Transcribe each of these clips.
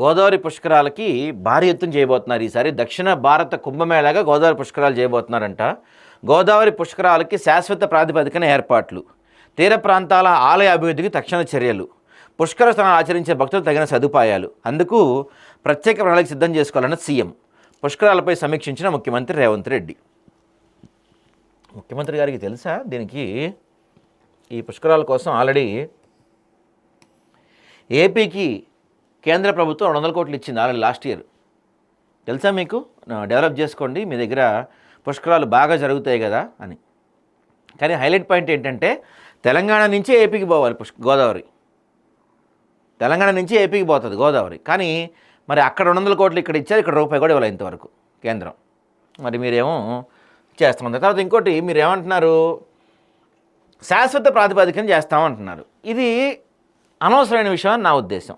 గోదావరి పుష్కరాలకి భారీ ఎత్తున చేయబోతున్నారు ఈసారి. దక్షిణ భారత కుంభమేళాగా గోదావరి పుష్కరాలు చేయబోతున్నారంట. గోదావరి పుష్కరాలకి శాశ్వత ప్రాతిపదికన ఏర్పాట్లు. తీర ప్రాంతాల ఆలయ అభివృద్ధికి తక్షణ చర్యలు. పుష్కర స్థానాలు ఆచరించే భక్తులు తగిన సదుపాయాలు. అందుకు ప్రత్యేక ప్రణాళిక సిద్ధం చేసుకోవాలన్న సీఎం. పుష్కరాలపై సమీక్షించిన ముఖ్యమంత్రి రేవంత్ రెడ్డి. ముఖ్యమంత్రి గారికి తెలుసా? దీనికి ఈ పుష్కరాల కోసం ఆల్రెడీ ఏపీకి కేంద్ర ప్రభుత్వం రెండు వందల కోట్లు ఇచ్చింది ఆల్రెడీ లాస్ట్ ఇయర్. తెలుసా మీకు? డెవలప్ చేసుకోండి మీ దగ్గర పుష్కరాలు బాగా జరుగుతాయి కదా అని. కానీ హైలైట్ పాయింట్ ఏంటంటే తెలంగాణ నుంచే ఏపీకి పోవాలి పుష్ గోదావరి. తెలంగాణ నుంచి ఏపీకి పోతుంది గోదావరి. కానీ మరి అక్కడ రెండు వందల కోట్లు ఇక్కడ ఇచ్చారు ఇక్కడ రూపాయి కూడా ఇవ్వాలి ఇంతవరకు కేంద్రం. మరి మీరేమో చేస్తామంది తర్వాత ఇంకోటి మీరు ఏమంటున్నారు శాశ్వత ప్రాతిపదికన చేస్తామంటున్నారు. ఇది అనవసరమైన విషయం అని నా ఉద్దేశం.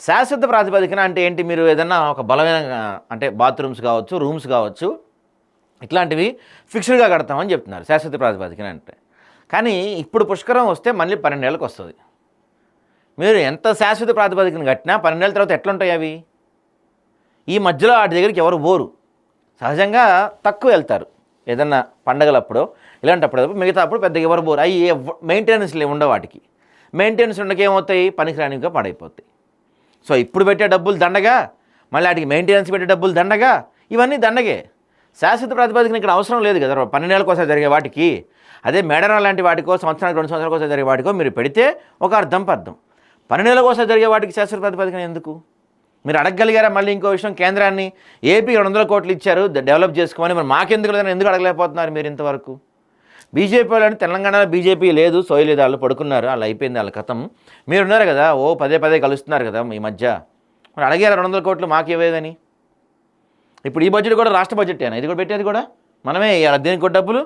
శాశ్వత ప్రాతిపదికన అంటే ఏంటి? మీరు ఏదన్నా ఒక బలమైన అంటే బాత్రూమ్స్ కావచ్చు రూమ్స్ కావచ్చు ఇట్లాంటివి ఫిక్స్డ్గా కడతామని చెప్తున్నారు శాశ్వత ప్రాతిపదికన అంటే. కానీ ఇప్పుడు పుష్కరం వస్తే మళ్ళీ పన్నెండేళ్ళకి వస్తుంది. మీరు ఎంత శాశ్వత ప్రాతిపదికన కట్టినా పన్నెండేళ్ళ తర్వాత ఎట్లుంటాయి అవి? ఈ మధ్యలో వాటి దగ్గరికి ఎవరు పోరు. సహజంగా తక్కువ వెళ్తారు. ఏదన్నా పండగలప్పుడు ఇలాంటప్పుడు మిగతా అప్పుడు పెద్దగా ఎవరు పోరు. అవి మెయింటెనెన్స్లు ఉండవు వాటికి. మెయింటెనెన్స్ ఉండక ఏమవుతాయి? పాడైపోతాయి. సో ఇప్పుడు పెట్టే డబ్బులు దండగా మళ్ళీ వాటికి మెయింటెనెన్స్ పెట్టే డబ్బులు దండగా ఇవన్నీ దండగే. శాశ్వత ప్రాతిపదికన ఇక్కడ అవసరం లేదు కదా పన్నెండేళ్ళ కోసం జరిగే వాటికి. అదే మేడరం లాంటి వాటికో సంవత్సరానికి రెండు సంవత్సరాల కోసం జరిగే వాటికో మీరు పెడితే ఒక అర్థం పర్థం. పన్నెండేళ్ళ కోసం జరిగే వాటికి శాశ్వత ప్రాతిపదికన ఎందుకు? మీరు అడగగలిగారా మళ్ళీ ఇంకో విషయం? కేంద్రాన్ని ఏపీ రెండు వందల కోట్లు ఇచ్చారు డెవలప్ చేసుకోమని మరి మాకెందుకు లేదని ఎందుకు అడగలేకపోతున్నారు మీరు ఇంతవరకు? బీజేపీ వాళ్ళని తెలంగాణలో బీజేపీ లేదు సోయలేదు వాళ్ళు పడుకున్నారు వాళ్ళు అయిపోయింది వాళ్ళ కథం. మీరున్నారు కదా ఓ పదే పదే కలుస్తున్నారు కదా ఈ మధ్య. మరి అడిగారు రెండు వందల కోట్లు మాకు ఇవ్వేదని ఇప్పుడు ఈ బడ్జెట్ కూడా రాష్ట్ర బడ్జెట్ అయినా ఇది కూడా పెట్టేది కూడా? మనమే ఇవ్వాలి దేనికి కూడా డబ్బులు?